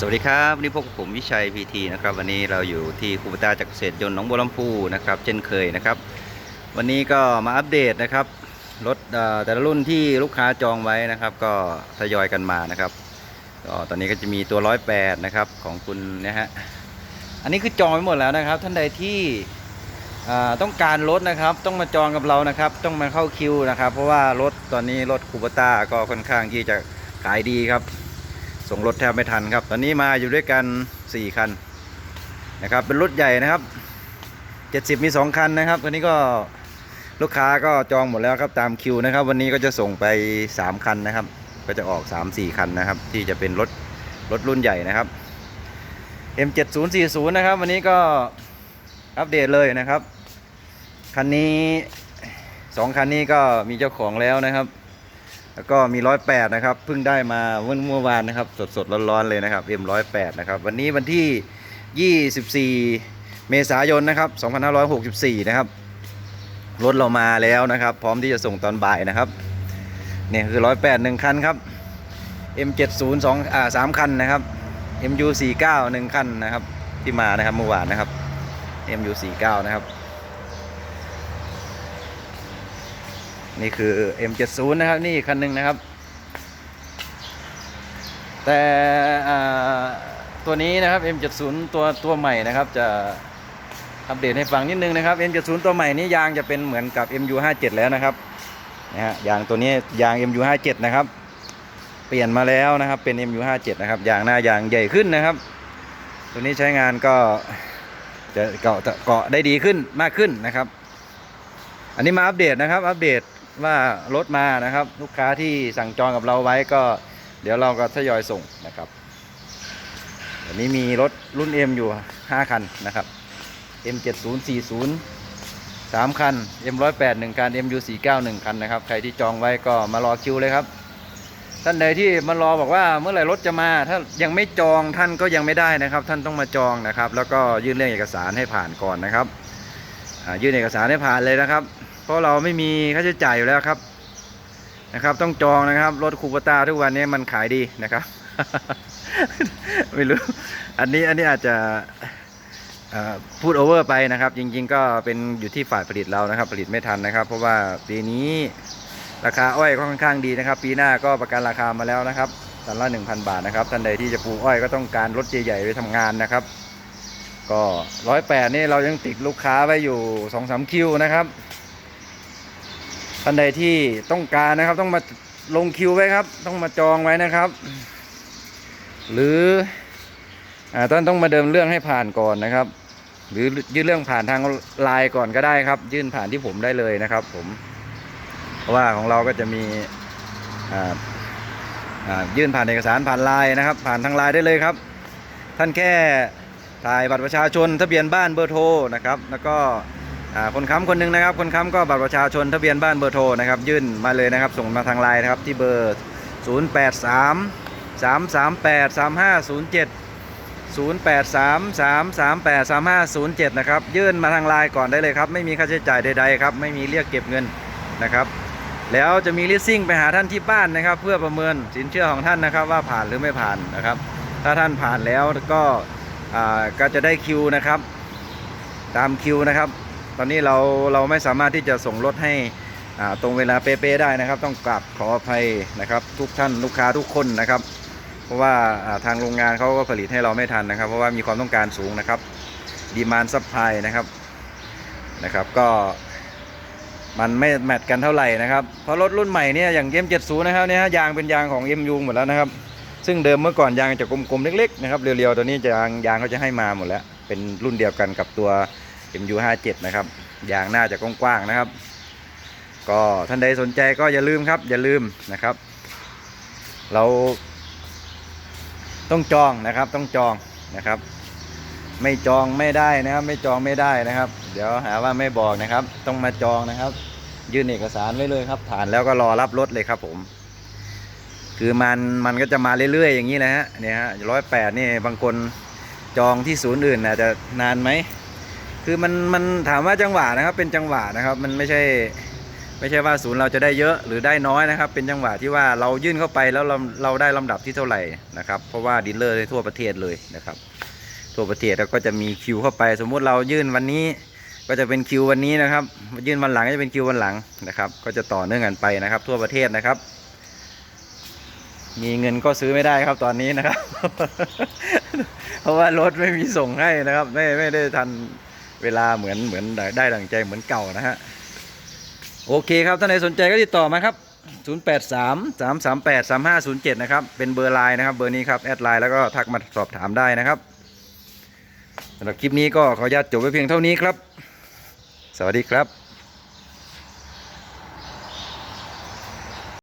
สวัสดีครับวันนี้พบกับผมวิชัยพีทีนะครับวันนี้เราอยู่ที่คูปตาจากเกษตรยนต์หนองบัวลำพูนะครับเช่นเคยนะครับ วันนี้ก็มาอัปเดตนะครับรถแต่ละรุ่นที่ลูกค้าจองไว้นะครับ ก็ทยอยกันมานะครับก็ตอนนี้ก็จะมีตัวร้อยแปดนะครับของคุณนะฮะอันนี้คือจองไว้หมดแล้วนะครับ ท่านใดที่ต้องการรถนะครับ ต้องมาจองกับเรานะครับ ต้องมาเข้าคิวนะครับ เพราะว่ารถตอนนี้รถคูปตาก็ค่อนข้างที่จะขายดีครับ ส่งรถแทบไม่ทันครับ ตอนนี้มาอยู่ด้วยกัน 4 คันนะครับ เป็นรถใหญ่นะครับ 70 มี 2 คันนะครับ ตอนนี้ก็ลูกค้าก็จองหมดแล้วครับตามคิวนะครับ วันนี้ก็จะส่งไป 3 คันนะครับ ก็จะออก 3-4 คันนะครับ ที่จะเป็นรถรถรุ่นใหญ่นะครับ M7040 นะครับ วันนี้ก็อัปเดตเลยนะครับ คันนี้ 2 คันนี้ก็มีเจ้าของแล้วนะครับ แล้วก็มีร้อยแปดนะครับเพิ่งได้มาเมื่อเมื่อวานนะครับสดสดร้อนๆเลยนะครับ M ร้อยแปดนะครับวันนี้วันที่24เมษายนนะครับ2564นะครับรถเรามาแล้วนะครับ พร้อมที่จะส่งตอนบ่ายนะครับเนี่ยคือร้อยแปดหนึ่งคันครับ M70 สองอ่าสามคันนะครับ MU49 หนึ่งคันนะครับที่มานะครับเมื่อวานนะครับ MU49 นะครับ นี่คือ M70 นะครับ นี่คันหนึ่งนะครับ แต่ตัวนี้นะครับ M70 ตัวตัวใหม่นะครับจะอัปเดตให้ฟังนิดนึงนะครับ M70 ตัวใหม่นี้ยางจะเป็นเหมือนกับ MU57 แล้วนะครับนะฮะยางตัวนี้ยาง MU57 นะครับ เปลี่ยนมาแล้วนะครับเป็น MU57 นะครับยางหน้ายางใหญ่ขึ้นนะครับ ตัวนี้ใช้งานก็จะเกาะเกาะได้ดีขึ้นมากขึ้นนะครับ อันนี้มาอัปเดตนะครับ อัปเดต ว่ารถมานะครับ ลูกค้าที่สั่งจองกับเราไว้ก็ เดี๋ยวเราก็ทยอยส่งนะครับอันนี้มีรถรุ่น M อยู่ 5 คันนะครับ M7040 3 คัน M108 1 คัน MU49 1 คันนะครับ ใครที่จองไว้ก็มารอคิวเลยครับ ท่านใดที่มารอบอกว่าเมื่อไหร่รถจะมา ถ้ายังไม่จองท่านก็ยังไม่ได้นะครับ ท่านต้องมาจองนะครับ แล้วก็ยื่นเรื่องเอกสารให้ผ่านก่อนนะครับยื่นเอกสารให้ผ่านเลยนะครับ เพราะเราไม่มีค่าใช้จ่ายอยู่แล้วครับนะครับ ต้องจองนะครับรถคูปตาทุกวันนี้มันขายดีนะครับ ไม่รู้ อันนี้อันนี้อาจจะพูดโอเวอร์ไปนะครับ จริง ๆ ก็เป็นอยู่ที่ฝ่ายผลิตเรานะครับ ผลิตไม่ทันนะครับ เพราะว่าปีนี้ราคาอ้อยก็ค่อนข้างดีนะครับ ปีหน้าก็ประกันราคามาแล้วนะครับตันละ1,000 บาทนะครับท่านใดที่จะปลูกอ้อยก็ต้องการรถใหญ่ๆไปทำงานนะครับ ก็ร้อยแปดนี่เรายังติดลูกค้าไว้อยู่สองสามคิวนะครับ ท่านใดที่ต้องการนะครับ ต้องมาลงคิวไว้ครับ ต้องมาจองไว้นะครับ หรือท่านต้องมาเดิมเรื่องให้ผ่านก่อนนะครับ หรือยื่นเรื่องผ่านทางไลน์ก่อนก็ได้ครับ ยื่นผ่านที่ผมได้เลยนะครับ ผมเพราะว่าของเราก็จะมีออยื่นผ่านเอกสารผ่านไลน์นะครับ ผ่านทางไลน์ได้เลยครับ ท่านแค่ถ่ายบัตรประชาชนทะเบียนบ้านเบอร์โทรนะครับ แล้วก็ คนค้ำคนหนึ่งนะครับ คนค้ำก็บัตรประชาชนทะเบียนบ้านเบอร์โทรนะครับ ยื่นมาเลยนะครับ ส่งมาทางไลน์นะครับ ที่เบอร์ 083 338 3507 083 338 3507 นะครับ ยื่นมาทางไลน์ก่อนได้เลยครับ ไม่มีค่าใช้จ่ายใดๆครับ ไม่มีเรียกเก็บเงินนะครับแล้วจะมีลิสซิ่งไปหาท่านที่บ้านนะครับ เพื่อประเมินสินเชื่อของท่านนะครับ ว่าผ่านหรือไม่ผ่านนะครับ ถ้าท่านผ่านแล้วก็อ่าก็จะได้คิวนะครับ ตามคิวนะครับ ตอนนี้เราเราไม่สามารถที่จะส่งรถให้ตรงเวลาเป๊ะๆได้นะครับ ต้องกราบขออภัยนะครับ ทุกท่านลูกค้าทุกคนนะครับ เพราะว่าทางโรงงานเขาก็ผลิตให้เราไม่ทันนะครับ เพราะว่ามีความต้องการสูงนะครับดีมานซัพพลายนะครับนะครับก็มันไม่แมทกันเท่าไหร่นะครับ เพราะรถรุ่นใหม่เนี่ยอย่าง M70 นะครับเนี่ยยางเป็นยางของ MU หมดแล้วนะครับ ซึ่งเดิมเมื่อก่อนยางจะกลมๆเล็กๆนะครับเรียวๆตัวนี้จะยางยางเขาจะให้มาหมดแล้ว เป็นรุ่นเดียวกันกับตัว MU57 นะครับยางหน้าจะกว้างๆนะครับ ก็ท่านใดสนใจก็อย่าลืมครับ อย่าลืมนะครับ เราต้องจองนะครับต้องจองนะครับ ไม่จองไม่ได้นะครับ ไม่จองไม่ได้นะครับ เดี๋ยวหาว่าไม่บอกนะครับ ต้องมาจองนะครับ ยื่นเอกสารไว้เลยครับผ่านแล้วก็รอรับรถเลยครับผม คือมันมันก็จะมาเรื่อยๆอย่างนี้นะฮะเนี่ยฮะร้อยแปดนี่บางคนจองที่ศูนย์อื่นอาจจะนานไหม คือมันมันถามว่าจังหวะนะครับ เป็นจังหวะนะครับ มันไม่ใช่ไม่ใช่ว่าศูนย์เราจะได้เยอะหรือได้น้อยนะครับ เป็นจังหวะที่ว่าเรายื่นเข้าไปแล้วเราเราได้ลำดับที่เท่าไหร่นะครับ เพราะว่าดีลเลอร์ทั่วประเทศเลยนะครับ ทั่วประเทศแล้วก็จะมีคิวเข้าไป สมมุติเรายื่นวันนี้ ก็จะเป็นคิววันนี้นะครับ ยื่นวันหลังก็จะเป็นคิววันหลังนะครับ ก็จะต่อเนื่องกันไปนะครับ ทั่วประเทศนะครับ มีเงินก็ซื้อไม่ได้ครับตอนนี้นะครับ เพราะว่ารถไม่มีส่งให้นะครับ ไม่ไม่ได้ทัน เวลาเหมือนเหมือนได้ดังใจเหมือนเก่านะฮะ โอเคครับท่านใดสนใจก็ติดต่อมาครับ 083 338 3507 นะครับ เป็นเบอร์ไลน์นะครับ เบอร์นี้ครับ แอดไลน์แล้วก็ทักมาสอบถามได้นะครับสำหรับคลิปนี้ก็ขออนุญาตจบไว้เพียงเท่านี้ครับ สวัสดีครับ